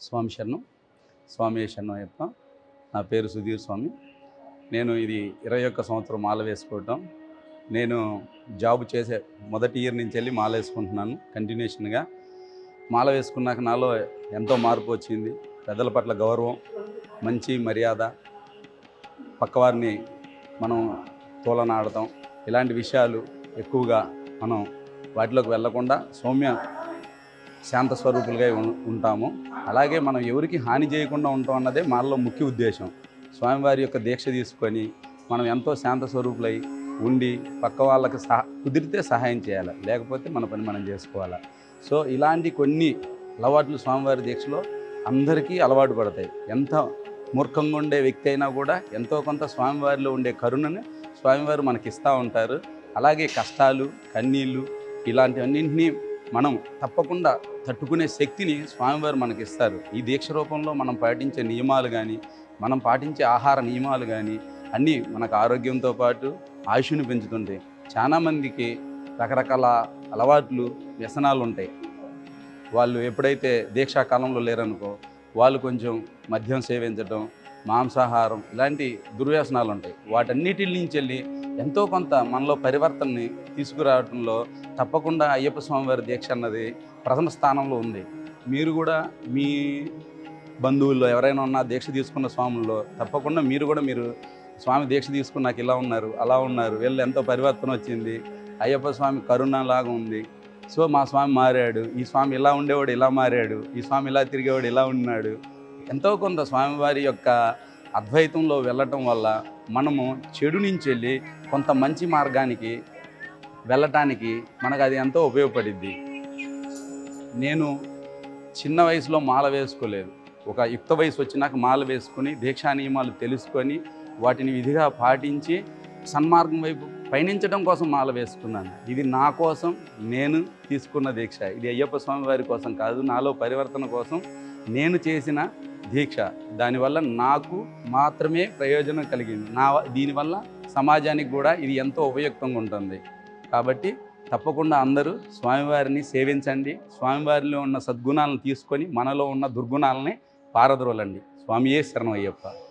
స్వామి శరణం. స్వామి శరణం అయ్యప్ప. నా పేరు సుధీర్ స్వామి. నేను ఇది ఇరవై ఒక్క సంవత్సరం మాల వేసుకోవటం. నేను జాబ్ చేసే మొదటి ఇయర్ నుంచి వెళ్ళి మాల వేసుకుంటున్నాను కంటిన్యూషన్గా. మాల వేసుకున్నాక నాలో ఎంతో మార్పు వచ్చింది. పెద్దల పట్ల గౌరవం మంచి మర్యాద పక్కవారిని మనం తోలనాడటం ఇలాంటి విషయాలు ఎక్కువగా మనం వాటిలోకి వెళ్ళకుండా సౌమ్య శాంత స్వరూపులుగా ఉంటాము. అలాగే మనం ఎవరికి హాని చేయకుండా ఉంటాం అన్నదే మనలో ముఖ్య ఉద్దేశం. స్వామివారి యొక్క దీక్ష తీసుకొని మనం ఎంతో శాంత స్వరూపులై ఉండి పక్క వాళ్ళకి సహ కుదిరితే సహాయం చేయాలి. లేకపోతే మన పని మనం చేసుకోవాలి. సో ఇలాంటి కొన్ని అలవాట్లు స్వామివారి దీక్షలో అందరికీ అలవాటు పడతాయి. ఎంత మూర్ఖంగా ఉండే వ్యక్తి అయినా కూడా ఎంతో కొంత స్వామివారిలో ఉండే కరుణని స్వామివారు మనకి ఇస్తూ ఉంటారు. అలాగే కష్టాలు కన్నీళ్ళు ఇలాంటివన్నింటినీ మనం తప్పకుండా తట్టుకునే శక్తిని స్వామివారు మనకి ఇస్తారు ఈ దీక్ష రూపంలో మనం పాటించే నియమాలు కానీ మనం పాటించే ఆహార నియమాలు కానీ అన్నీ మనకు ఆరోగ్యంతో పాటు ఆయుష్ని పెంచుతుంటాయి. చాలామందికి రకరకాల అలవాట్లు వ్యసనాలు ఉంటాయి. వాళ్ళు ఎప్పుడైతే దీక్షాకాలంలో లేరనుకో వాళ్ళు కొంచెం మద్యం సేవించడం మాంసాహారం ఇలాంటి దుర్వ్యసనాలు ఉంటాయి. వాటన్నిటి నుంచి వెళ్ళి ఎంతో కొంత మనలో పరివర్తనని తీసుకురావడంలో తప్పకుండా అయ్యప్ప స్వామివారి దీక్ష అన్నది ప్రథమ స్థానంలో ఉంది. మీరు కూడా మీ బంధువుల్లో ఎవరైనా ఉన్నా దీక్ష తీసుకున్న స్వాముల్లో తప్పకుండా మీరు కూడా మీరు స్వామి దీక్ష తీసుకున్నాక ఇలా ఉన్నారు అలా ఉన్నారు వీళ్ళు ఎంతో పరివర్తన వచ్చింది అయ్యప్ప స్వామి కరుణలాగా ఉంది. సో మా స్వామి మారాడు ఈ స్వామి ఇలా ఉండేవాడు ఇలా మారాడు ఈ స్వామి ఇలా తిరిగేవాడు ఇలా ఉన్నాడు. ఎంతో కొంత స్వామివారి యొక్క అద్వైతంలో వెళ్ళటం వల్ల మనము చెడు నుంచి వెళ్ళి కొంత మంచి మార్గానికి వెళ్ళటానికి మనకు అది ఎంతో ఉపయోగపడిద్ది. నేను చిన్న వయసులో మాల వేసుకోలేదు. ఒక యుక్త వయసు వచ్చినాక మాల వేసుకొని దీక్షా నియమాలు తెలుసుకొని వాటిని విధిగా పాటించి సన్మార్గం వైపు పయనించడం కోసం మాల వేసుకున్నాను. ఇది నా కోసం నేను తీసుకున్న దీక్ష. ఇది అయ్యప్ప స్వామి వారి కోసం కాదు నాలో పరివర్తన కోసం నేను చేసిన దీక్ష. దానివల్ల నాకు మాత్రమే ప్రయోజనం కలిగింది. నా దీనివల్ల సమాజానికి కూడా ఇది ఎంతో ఉపయుక్తంగా ఉంటుంది. కాబట్టి తప్పకుండా అందరూ స్వామివారిని సేవించండి. స్వామివారిలో ఉన్న సద్గుణాలను తీసుకొని మనలో ఉన్న దుర్గుణాలని పారద్రోలండి. స్వామియే శరణం అయ్యప్ప.